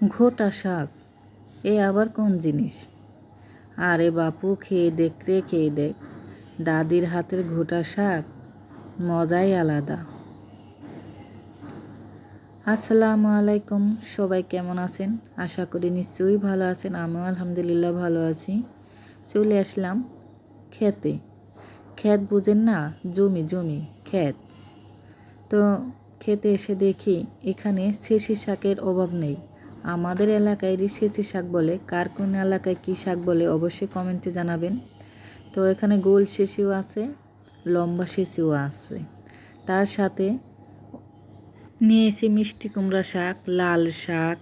ঘোটা শাক, এ আবার কোন জিনিস? আরে বাপু, খেয়ে দেখ রে, খেয়ে দেখ। দাদির হাতের ঘোটা শাক, মজাই আলাদা। আসসালামু আলাইকুম, সবাই কেমন আছেন? আশা করি নিশ্চয়ই ভালো আছেন, আমিও আলহামদুলিল্লাহ ভালো আছি। চলে আসলাম খেতে। ক্ষেত বুঝেন না, জমি জমি ক্ষেত তো খেতে এসে দেখি এখানে শেষি শাকের অভাব নেই। আমাদের এলাকায় সেচি শাক বলে, কার কোন এলাকায় কী শাক বলে অবশ্যই কমেন্টে জানাবেন। তো এখানে গোল শেষিও আছে, লম্বা শেষিও আছে। তার সাথে নিয়েছি মিষ্টি কুমড়া শাক, লাল শাক,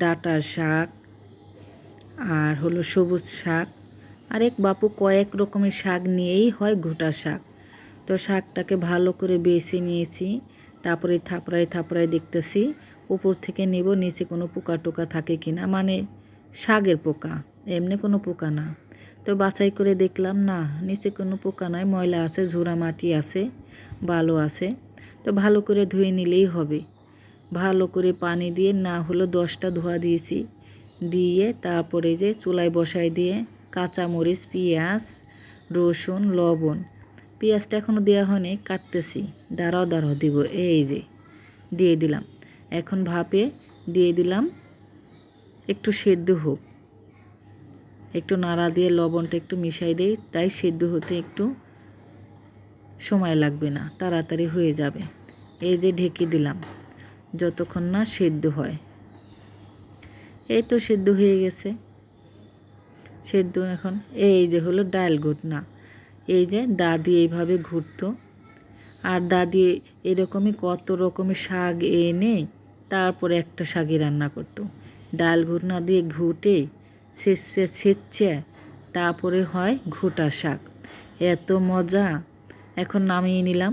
ডাটার শাক, আর হলো সবুজ শাক। আরেক বাপু কয়েক রকমের শাক নিয়েই হয় ঘোটা শাক। তো শাকটাকে ভালো করে বেছে নিয়েছি, তারপরে থাপড়ায় থাপড়ায় দেখতেছি উপর থেকে নেব, নিচে কোনো পোকা টোকা থাকে কি না? মানে শাকের পোকা, এমনি কোনো পোকা না। তো বাছাই করে দেখলাম, না, নিচে কোনো পোকা নয় ময়লা আছে, ঝোড়া মাটি আছে, বালো আছে। তো ভালো করে ধুয়ে নিলেই হবে। ভালো করে পানি দিয়ে না হলো দশটা ধোয়া দিয়েছি। দিয়ে তারপরে যে চুলায় বসাই দিয়ে কাঁচামরিচ, পেঁয়াজ, রসুন, লবণ, পেঁয়াজটা এখনও দেওয়া হয়নি, কাটতেছি। দাঁড়াও দাঁড়াও, দিব, এই যে, দিয়ে দিলাম। এখন ভাপে দিয়ে দিলাম। একটু সেদ্ধ হোক। একটু নাড়া দিয়ে লবণটা একটু মিশাই দিই, তাই সেদ্ধ হতে একটু সময় লাগবে না, তাড়াতাড়ি হয়ে যাবে। এই যে ঢেকে দিলাম, যতক্ষণ না সেদ্ধ হয়। এই তো সেদ্ধ হয়ে গেছে। সেদ্ধ এখন, এই যে হলো ডাল ঘুটনা। এই যে দাদি এইভাবে ঘুরতো। আর দাদি এরকমই কত রকমের শাক এনে তারপরে একটা শাকই রান্না করতো। ডাল ঘুটনা দিয়ে ঘুটে ছেঁচে ছেঁচে, তারপরে হয় ঘোটা শাক। এত মজা। এখন নামিয়ে নিলাম।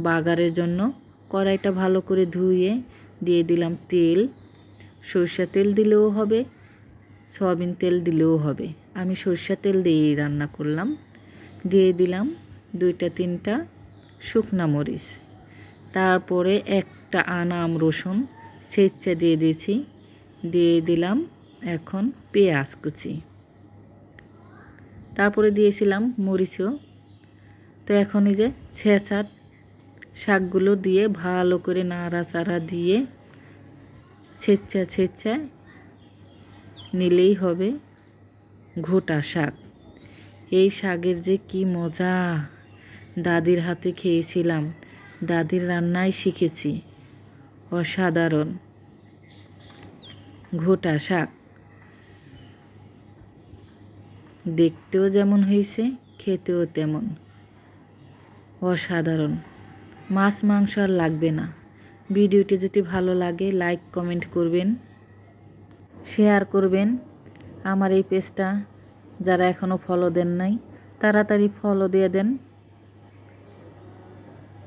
বাগারের জন্য কড়াইটা ভালো করে ধুয়ে দিয়ে দিলাম তেল। সরষা তেল দিলেও হবে, সয়াবিন তেল দিলেও হবে। আমি সরষা তেল দিয়েই রান্না করলাম। দিয়ে দিলাম দুইটা, তিনটা শুকনা মরিচ। তারপরে একটা আনাম রসুন। সেচ্চা দিয়ে দিয়েছি। দিয়ে দিলাম এখন পেঁয়াজ কুচি। তারপরে দিয়েছিলাম মরিচও। তো এখন এই যে ছেঁচা শাকগুলো দিয়ে ভালো করে নাড়াচাড়া দিয়ে ছেচ্চা ছেচ্চা নিলেই হবে ঘোটা শাক। এই শাকের যে কি মজা! দাদির হাতে খেয়েছিলাম। দাদির রান্নাই শিখেছি। অসাধারণ। ঘোটা শাক। দেখতেও যেমন হয়েছে খেতেও তেমন। অসাধারণ। মাছ, মাংস আর লাগবে না। ভিডিওটি যদি ভালো লাগে, লাইক, কমেন্ট করবেন। শেয়ার করবেন। আমার এই পেজটা যারা এখনও ফলো দেন নাই, তাড়াতাড়ি ফলো দিয়ে দেন।